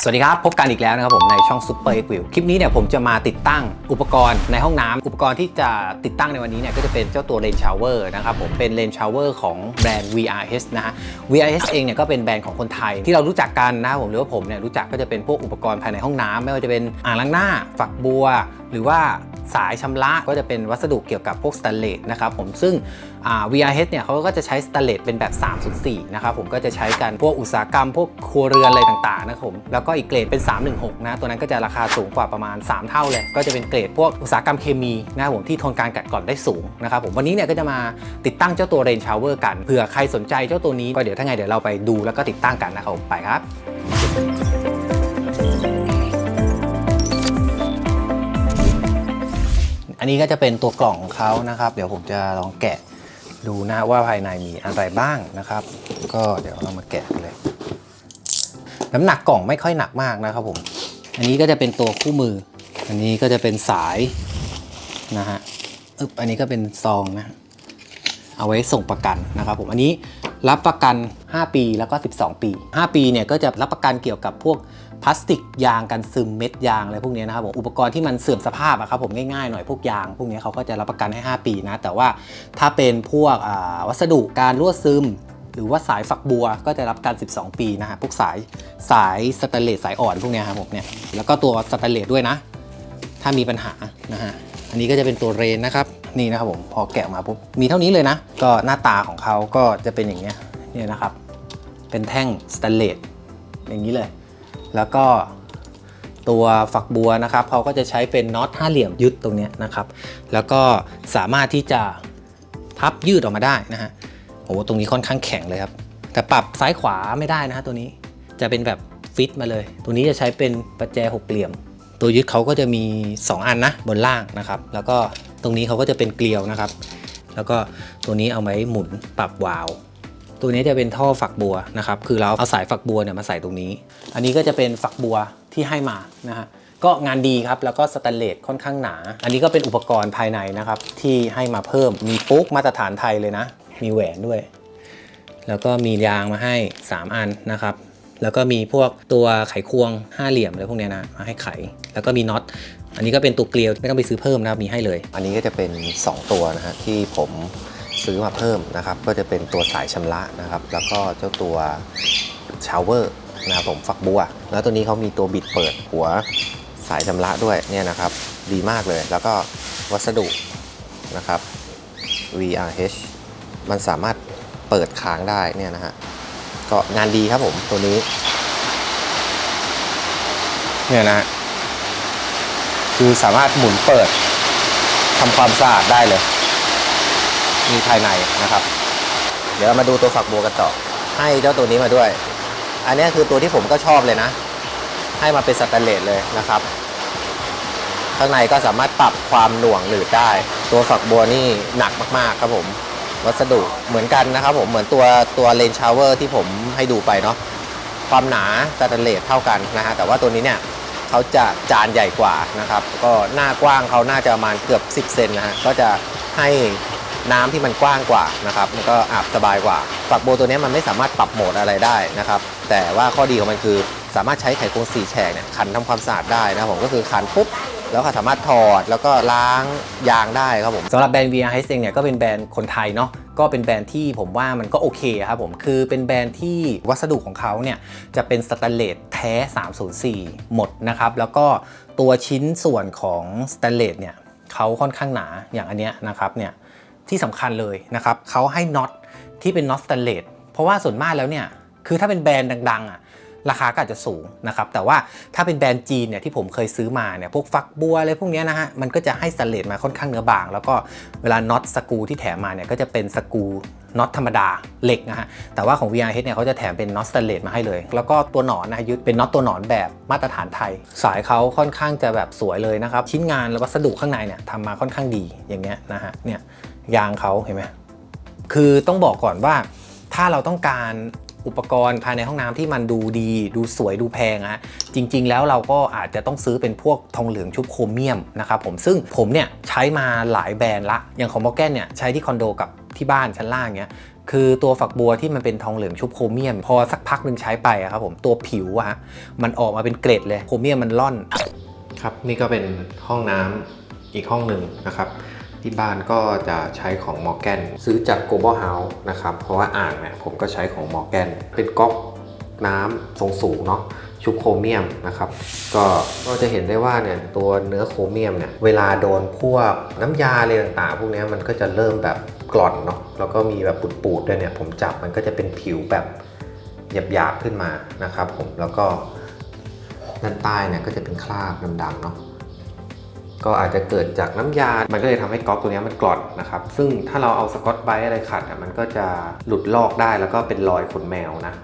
สวัสดีครับ พบกันอีกแล้วนะครับผมในช่อง Super e q u i l คลิปนี้เนี่ยผมจะมาติดตั้งอุปกรณ์ในห้องน้ำอุปกรณ์ที่จะติดตั้งในวันนี้เนี่ยก็จะเป็นเจ้าตัว Rain Shower นะครับผมเป็น Rain Shower ของแบรนด์ VRH นะฮะ VRH เองเนี่ยก็เป็นแบรนด์ของคนไทยที่เรารู้จักกันนะครับผมหรือว่าผมเนี่ยรู้จักก็จะเป็นพวกอุปกรณ์ภายในห้องน้ำไม่ว่าจะเป็นอ่างล้างหน้าฝักบัว หรือว่า สายชำระก็จะเป็นวัสดุเกี่ยวกับพวกสแตนเลสนะครับผมซึ่ง VRH เนี่ยเขาก็จะใช้สแตนเลสเป็นแบบ 304 นะครับผมก็จะใช้กันพวกอุตสาหกรรม พวกครัวเรือนอะไรต่างๆนะครับผมแล้วก็อีกเกรดเป็น 316 นะตัวนั้นก็จะราคาสูงกว่าประมาณ 3 เท่าเลย ก็จะเป็นเกรดพวกอุตสาหกรรมเคมีนะครับผมที่ทนการกัดกร่อนได้สูงนะครับผมวันนี้เนี่ยก็จะมาติดตั้งเจ้าตัว Rain Shower กันเผื่อใครสนใจเจ้าตัวนี้ก็เดี๋ยวถ้าไงเดี๋ยวเราไปดูแล้วก็ติดตั้งกันนะครับผมไปครับ อันนี้ก็จะเป็นตัวกล่องของเขานะครับ เดี๋ยวผมจะลองแกะดูนะว่าภายในมีอะไรบ้างนะครับ ก็เดี๋ยวเรามาแกะกันเลย น้ำหนักกล่องไม่ค่อยหนักมากนะครับผม อันนี้ก็จะเป็นตัวคู่มือ อันนี้ก็จะเป็นสายนะฮะอึ๊บอันนี้ก็เป็นซองนะ เอาไว้ส่งประกันนะครับผมอันนี้รับประกัน 5 ปีแล้วก็ 12 ปี 5 ปีเนี่ยก็จะรับประกันเกี่ยวกับพวกพลาสติกยางกันซึมเม็ดยางอะไรพวกนี้นะครับผมอุปกรณ์ที่มันเสื่อมสภาพอะครับผมง่ายๆหน่อยพวกยางพวกนี้เขาก็จะรับประกันให้ 5 ปีนะแต่ว่าถ้าเป็นพวกวัสดุการรั่วซึม หรือว่าสายฝักบัวก็จะรับการ 12 ปีนะฮะพวกสายสายสแตนเลสสายอ่อนพวกนี้ครับผมเนี่ยแล้วก็ตัวสแตนเลสด้วยนะ ถ้ามีปัญหานะฮะอันนี้ก็จะเป็นตัวเรนนะครับ นี่นะครับผมพอแกะมาปุ๊บมีเท่านี้เลยนะ ก็หน้าตาของเขาก็จะเป็นอย่างเงี้ยเนี่ยนะครับ เป็นแท่งสแตนเลสอย่างนี้เลย แล้วก็ตัวฝักบัวนะครับเขาก็จะใช้เป็นน็อตห้าเหลี่ยมยึดตรงนี้นะครับ แล้วก็สามารถที่จะพับยืดออกมาได้นะฮะโอ้โหตรงนี้ค่อนข้างแข็งเลยครับ แต่ปรับซ้ายขวาไม่ได้นะฮะตัวนี้จะเป็นแบบฟิตมาเลย ตัวนี้จะใช้เป็นประแจหกเหลี่ยม ตัวยึดเขาก็จะมี 2 อันนะบนล่างนะครับ แล้วก็ ตรงนี้เขาก็จะเป็นเกลียวนะครับ แล้วก็ตัวนี้เอาไว้หมุนปรับวาล์วตัวนี้จะเป็นท่อฝักบัวนะครับ คือเราเอาสายฝักบัวเนี่ยมาใส่ตรงนี้ อันนี้ก็จะเป็นฝักบัวที่ให้มานะฮะก็งานดีครับ แล้วก็สแตนเลสค่อนข้างหนา อันนี้ก็เป็นอุปกรณ์ภายในนะครับ ที่ให้มาเพิ่มมีปุ๊กมาตรฐานไทยเลยนะ มีแหวนด้วย แล้วก็มียางมาให้ 3 อันนะครับ แล้วก็มีพวกตัวไขควงห้าเหลี่ยมอะไรพวกเนี้ยนะมาให้ไข แล้วก็มีน็อต อันนี้ก็เป็นตัวเกลียวไม่ต้องไปซื้อเพิ่มนะครับมีให้เลย อันนี้ก็จะเป็น 2 ตัวนะฮะที่ผมซื้อมาเพิ่มนะครับ ก็จะเป็นตัวสายชำระนะครับ แล้วก็เจ้าตัวชาวเวอร์นะครับผมฝักบัว แล้วตัวนี้เขามีตัวบิดเปิดหัวสายชำระด้วยเนี่ยนะครับ ดีมากเลย แล้วก็วัสดุนะครับ VRH มันสามารถเปิดค้างได้เนี่ยนะฮะก็งานดีครับผมตัวนี้เนี่ยนะ คือสามารถหมุนเปิดทำความสะอาดได้เลย มีภายในนะครับ เดี๋ยวเรามาดูตัวฝักบัวกันต่อให้เจ้าตัวนี้มาด้วย อันนี้คือตัวที่ผมก็ชอบเลยนะ ให้มาเป็นสแตนเลสเลยนะครับ ข้างในก็สามารถปรับความหน่วงหนืดได้ ตัวฝักบัวนี่หนักมากๆครับผมวัสดุเหมือนกันนะครับผมเหมือนตัวตัวเลนชาวเวอร์ที่ผมให้ดูไปเนาะความหนาสแตนเลสเท่ากันนะฮะแต่ว่าตัวนี้เนี่ย เขาจะจานใหญ่กว่านะครับ ก็หน้ากว้างเขาน่าจะประมาณเกือบ 10 เซนนะฮะก็จะให้น้ำที่มันกว้างกว่านะครับมันก็อาบสบายกว่า ฝักโบตัวนี้มันไม่สามารถปรับโหมดอะไรได้นะครับ แต่ว่าข้อดีของมันคือสามารถใช้ไขควงสี่แฉกเนี่ยขันทำความสะอาดได้นะผมก็คือขันปุ๊บ แล้วก็สามารถถอดแล้วก็ล้างยางได้ครับผมสำหรับแบรนด์ VRH เองเนี่ยก็เป็นแบรนด์คนไทยเนาะก็เป็นแบรนด์ที่ผมว่ามันก็โอเคครับผม คือเป็นแบรนด์ที่วัสดุของเขาเนี่ย จะเป็นสแตนเลสแท้ 304 หมดนะครับ แล้วก็ตัวชิ้นส่วนของสแตนเลสเนี่ยเขาค่อนข้างหนาอย่างอันเนี้ยนะครับเนี่ยที่สำคัญเลยนะครับเขาให้น็อตที่เป็นน็อตสแตนเลสเพราะว่าส่วนมากแล้วเนี่ย คือถ้าเป็นแบรนด์ดังๆอะ ราคาก็อาจจะสูงนะครับ แต่ว่าถ้าเป็นแบรนด์จีนเนี่ยที่ผมเคยซื้อมาเนี่ยพวกฟักบัวอะไรพวกนี้นะฮะมันก็จะให้สเลตมาค่อนข้างเนื้อบาง แล้วก็เวลาน็อตสกูที่แถมมาเนี่ยก็จะเป็นสกูน็อตธรรมดาเหล็กนะฮะ แต่ว่าของ VRH เนี่ยเขาจะแถมเป็นน็อตสแตนเลสมาให้เลย แล้วก็ตัวหนอนนะฮะยึดเป็นน็อตตัวหนอนแบบมาตรฐานไทย สายเขาค่อนข้างจะแบบสวยเลยนะครับ ชิ้นงานและวัสดุข้างในเนี่ยทำมาค่อนข้างดีอย่างเงี้ยนะฮะเนี่ยยางเขาเห็นไหมคือต้องบอกก่อนว่าถ้าเราต้องการ อุปกรณ์ภายในห้องน้ำที่มันดูดี ดูสวยดูแพงอะจริง ๆ แล้วเราก็อาจจะต้องซื้อเป็นพวกทองเหลืองชุบโครเมียมนะครับผมซึ่งผมเนี่ยใช้มาหลายแบรนด์ละ อย่างของมอร์แกนเนี่ยใช้ที่คอนโดกับที่บ้านชั้นล่างเนี้ยคือตัวฝักบัวที่มันเป็นทองเหลืองชุบโครเมียม พอสักพักหนึ่งใช้ไปอะครับผมตัวผิวอะฮะมันออกมาเป็นเกล็ดเลยโครเมียมมันล่อน ครับนี่ก็เป็นห้องน้ำอีกห้องหนึ่งนะครับ ที่บ้านก็จะใช้ของมอร์แกนซื้อจาก Global House นะครับ เพราะว่าอ่างเนี่ยผมก็ใช้ของมอร์แกนเป็นก๊อกน้ำทรงสูงเนาะชุบโครเมียมนะครับ ก็ก็จะเห็นได้ว่าเนี่ยตัวเนื้อโครเมียมเนี่ยเวลาโดนพวกน้ำยาอะไรต่างๆ พวกนี้มันก็จะเริ่มแบบกร่อนเนาะแล้วก็มีแบบปูดๆด้วยเนี่ยผมจับมันก็จะเป็นผิวแบบหยาบๆขึ้นมานะครับผมแล้วก็ด้านใต้เนี่ยก็จะเป็นคราบดำๆเนาะ ก็อาจจะเกิดจากน้ำยา มันก็เลยทำให้ก๊อกตัวนี้มันกร่อนนะครับ ซึ่งถ้าเราเอาสกอตไบอะไรขัดอะมันก็จะหลุดลอกได้แล้วก็เป็นรอยขนแมวนะ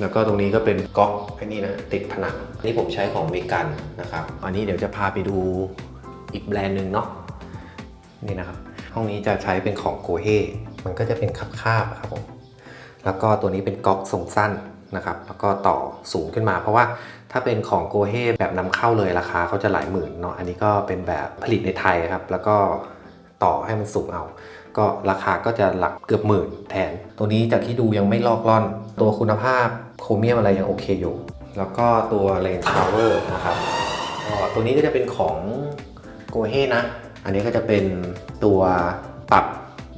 แล้วก็ตรงนี้ก็เป็นก๊อกไอ้นี่นะติดผนังนี่ผมใช้ของเมกันนะครับอันนี้เดี๋ยวจะพาไปดูอีกแบรนด์หนึ่งเนาะนี่นะครับ ห้องนี้จะใช้เป็นของโกเฮมันก็จะเป็นคาบๆอะครับผมแล้วก็ตัวนี้เป็นก๊อกทรงสั้น นะครับแล้วก็ต่อสูงขึ้นมา เพราะว่าถ้าเป็นของโกเฮแบบนำเข้าเลยราคาเขาจะหลายหมื่นเนาะอันนี้ก็เป็นแบบผลิตในไทยครับ แล้วก็ต่อให้มันสูงเอา ก็ราคาก็จะหลักเกือบหมื่นแทน ตัวนี้จากที่ดูยังไม่ลอกล่อน ตัวคุณภาพโครเมียมอะไรยังโอเคอยู่ แล้วก็ตัวเลนชาวเวอร์นะครับตัวนี้ก็จะเป็นของโกเฮนะ อันนี้ก็จะเป็นตัวปรับ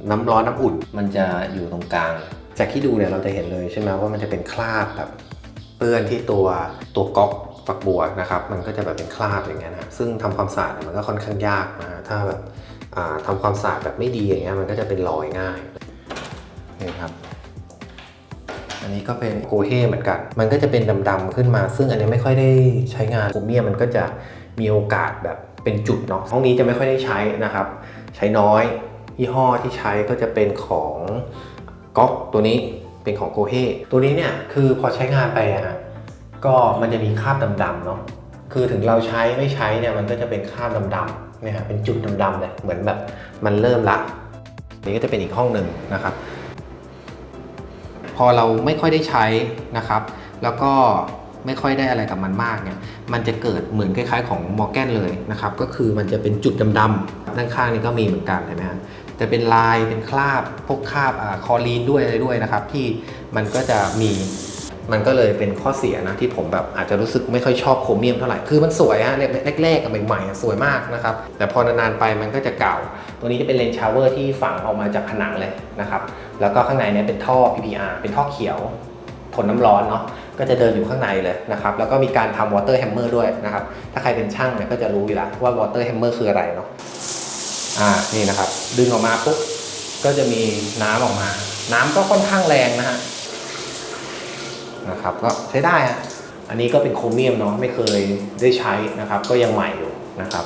น้ำร้อนน้ำอุ่น มันจะอยู่ตรงกลาง จากที่ดูเนี่ยเราจะเห็นเลยใช่ไหมว่ามันจะเป็นคราบแบบเปื้อนที่ตัวตัวก๊อกฝักบัวนะครับ มันก็จะแบบเป็นคราบอย่างเงี้ยนะซึ่งทำความสะอาดมันก็ค่อนข้างยากนะถ้าแบบอ่าทำความสะอาดแบบไม่ดีอย่างเงี้ยมันก็จะเป็นรอยง่ายนี่ครับอันนี้ก็เป็นโกเฮเหมือนกัน มันก็จะเป็นดำๆขึ้นมา ซึ่งอันนี้ไม่ค่อยได้ใช้งานโคเมียมมันก็จะมีโอกาสแบบเป็นจุดเนาะห้องนี้จะไม่ค่อยได้ใช้นะครับ ใช้น้อยยี่ห้อที่ใช้ก็จะเป็นของ ก๊อกตัวนี้เป็นของโกเฮตัวนี้เนี่ยคือพอใช้งานไปอะฮะก็มันจะมีคราบดำๆเนาะคือถึงเราใช้ไม่ใช้เนี่ยมันก็จะเป็นคราบดำๆเนี่ยฮะเป็นจุดดำๆเลยเหมือนแบบมันเริ่มละนี่ก็จะเป็นอีกห้องหนึ่งนะครับ พอเราไม่ค่อยได้ใช้นะครับ แล้วก็ไม่ค่อยได้อะไรกับมันมากเนี่ย มันจะเกิดเหมือนคล้ายๆของมอร์แกนเลยนะครับ ก็คือมันจะเป็นจุดดำๆด้านข้างนี้ก็มีเหมือนกันเห็นไหมฮะ จะเป็นลายเป็นคราบพวกคราบอคอลีนด้วยอะไรด้วยนะครับ ที่มันก็จะมีมันก็เลยเป็นข้อเสียนะที่ผมแบบอาจจะรู้สึกไม่ค่อยชอบโครเมียมเท่าไหร่ คือมันสวยฮะแรกๆกับใหม่ๆอะสวยมากนะครับ แต่พอนานๆไปมันก็จะเก่า ตัวนี้จะเป็นเลนส์ชาวเวอร์ที่ฝังออกมาจากผนังเลยนะครับ แล้วก็ข้างในเนี้เป็นท่อ PPR เป็นท่อเขียวทนน้ำร้อนเนาะ ก็จะเดินอยู่ข้างในเลยนะครับ แล้วก็มีการทำวอเตอร์แฮมเมอร์ด้วยนะครับ ถ้าใครเป็นช่างเนี่ยก็จะรู้อยู่แล้วว่าวอเตอร์แฮมเมอร์คืออะไรเนาะ อ่านี่นะครับ ดึงออกมาปุ๊บก็จะมีน้ำออกมา น้ำก็ค่อนข้างแรงนะฮะนะครับ ก็ใช้ได้ฮะอันนี้ก็เป็นโครเมียมเนาะไม่เคยได้ใช้นะครับ ก็ยังใหม่อยู่นะครับ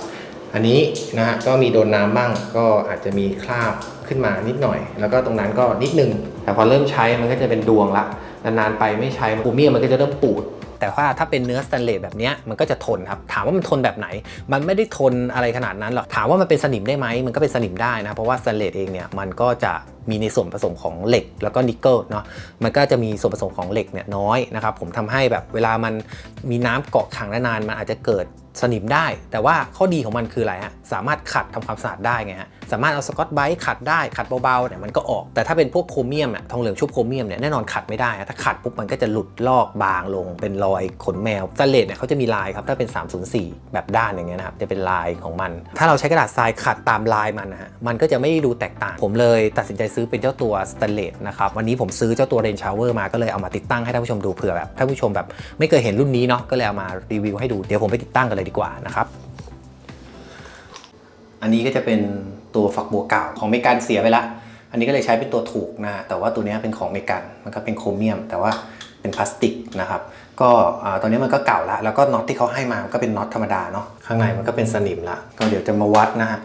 อันนี้นะฮะก็มีโดนน้ำบ้างก็อาจจะมีคราบขึ้นมานิดหน่อย แล้วก็ตรงนั้นก็นิดนึง แต่พอเริ่มใช้มันก็จะเป็นดวงละนานๆไปไม่ใช้โครเมียมมันก็จะเริ่มปูด แต่ว่าถ้าเป็นเนื้อสแตนเลสแบบนี้มันก็จะทนครับ ถามว่ามันทนแบบไหน มันไม่ได้ทนอะไรขนาดนั้นหรอก ถามว่ามันเป็นสนิมได้ไหม มันก็เป็นสนิมได้นะ เพราะว่าสแตนเลสเองเนี่ยมันก็จะ มีในส่วนผสมของเหล็กแล้วก็นิกเกิลเนาะมันก็จะมีส่วนผสมของเหล็กเนี่ยน้อยนะครับผมทำให้แบบเวลามันมีน้ำเกาะขังนานๆมันอาจจะเกิดสนิมได้ แต่ว่าข้อดีของมันคืออะไรฮะสามารถขัดทำความสะอาดได้ไงฮะสามารถเอาสกอตไบรท์ขัดได้ขัดเบาๆเนี่ยมันก็ออกแต่ถ้าเป็นพวกโครเมียมเนี่ยทองเหลืองชุบโครเมียมเนี่ยแน่นอนขัดไม่ได้ถ้าขัดปุ๊บมันก็จะหลุดลอกบางลง เป็นรอยขนแมวสเลสเนี่ยเขาจะมีลายครับถ้าเป็น 304 แบบด้านอย่างเงี้ยนะครับจะเป็นลายของมัน ถ้าเราใช้กระดาษทรายขัดตามลายมันนะฮะมันก็จะไม่ดูแตกต่างผมเลยตัดสินใจซื้อเป็นเจ้าตัวสแตเลสนะครับวันนี้ผมซื้อเจ้าตัวเรนชาวเวอร์มาก็เลยเอามาติดตั้งให้ท่านผู้ชมดูเผื่อแบบท่านผู้ชมแบบไม่เคยเห็นรุ่นนี้เนาะก็เลยเอามารีวิวให้ดูเดี๋ยวผมไปติดตั้งกันเลยดีกว่านะครับอันนี้ก็จะเป็นตัวฝักบัวเก่าของเมกันเสียไปละ อันนี้ก็เลยใช้เป็นตัวถูกนะ แต่ว่าตัวนี้เป็นของเมกันมันก็เป็นโครเมียม แต่ว่าเป็นพลาสติกนะครับ ก็อ่าตอนนี้มันก็เก่าละ แล้วก็น็อตที่เขาให้มามันก็เป็นน็อตธรรมดาเนาะ ข้างในมันก็เป็นสนิมละ ก็เดี๋ยวจะมาวัดนะฮะ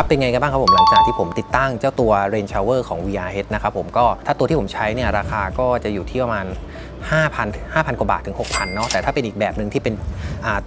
ครับเป็นไงกันบ้างครับผมหลังจากที่ผมติดตั้งเจ้าตัว Rain Shower ของ VRH นะครับผมก็ถ้าตัวที่ผมใช้เนี่ยราคาก็จะอยู่ที่ประมาณ 5,000 5,000 กว่าบาทถึง 6,000 เนาะแต่ถ้าเป็นอีกแบบหนึ่งที่เป็น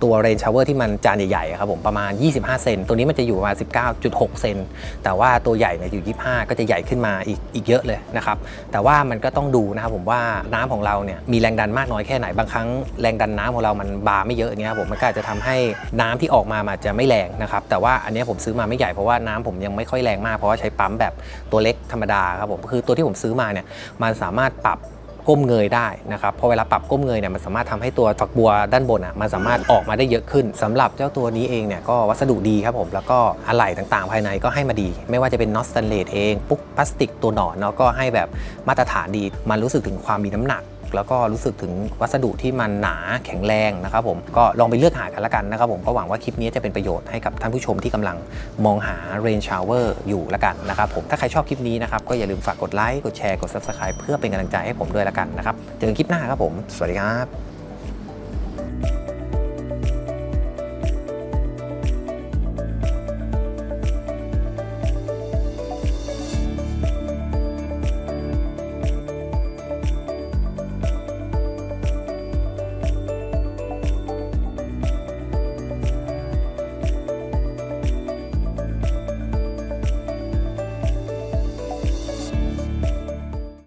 ตัว Rain Shower ที่มันจานใหญ่ๆครับผมประมาณ 25 เซนตัวนี้มันจะอยู่ประมาณ 19.6 เซนแต่ว่าตัวใหญ่เนี่ยอยู่ 25 ก็จะใหญ่ขึ้นมาอีกอีกเยอะเลยนะครับแต่ว่ามันก็ต้องดูนะครับผมว่าน้ำของเราเนี่ยมีแรงดันมากน้อยแค่ไหนบางครั้งแรงดันน้ำของเรามันบาไม่เยอะอย่างเงี้ยครับผมมันก็อาจจะทำให้น้ำที่ออกมามันจะไม่แรงนะครับแต่ว่าอันนี้ผมซื้อมาไม่ใหญ่เพราะว่าน้ำผมยังไม่ค่อยแรงมากเพราะว่าใช้ปั๊มแบบตัวเล็กธรรมดาครับผมคือตัวที่ผมซื้อมาเนี่ยมันสามารถปรับ ก้มเงยได้นะครับพอเวลาปรับก้มเงยเนี่ยมันสามารถทำให้ตัวฝักบัวด้านบนอะมันสามารถออกมาได้เยอะขึ้นสำหรับเจ้าตัวนี้เองเนี่ยก็วัสดุดีครับผมแล้วก็อะไหล่ต่างๆ ภายในก็ให้มาดี ไม่ว่าจะเป็นน็อตสแตนเลสเองปุ๊กพลาสติกตัวหนอนเนาะก็ให้แบบมาตรฐานดี มันรู้สึกถึงความมีน้ำหนัก แล้วก็รู้สึกถึงวัสดุที่มันหนาแข็งแรงนะครับผมก็ลองไปเลือกหากันละกันนะครับผมก็หวังว่าคลิปนี้จะเป็นประโยชน์ให้กับท่านผู้ชมที่กำลังมองหา Rain Shower อยู่ละกันนะครับผมถ้าใครชอบคลิปนี้นะครับก็อย่าลืมฝากกดไลค์กดแชร์กด Subscribe เพื่อเป็นกำลังใจให้ผมด้วยละกันนะครับเจอกันคลิปหน้าครับผม สวัสดีครับ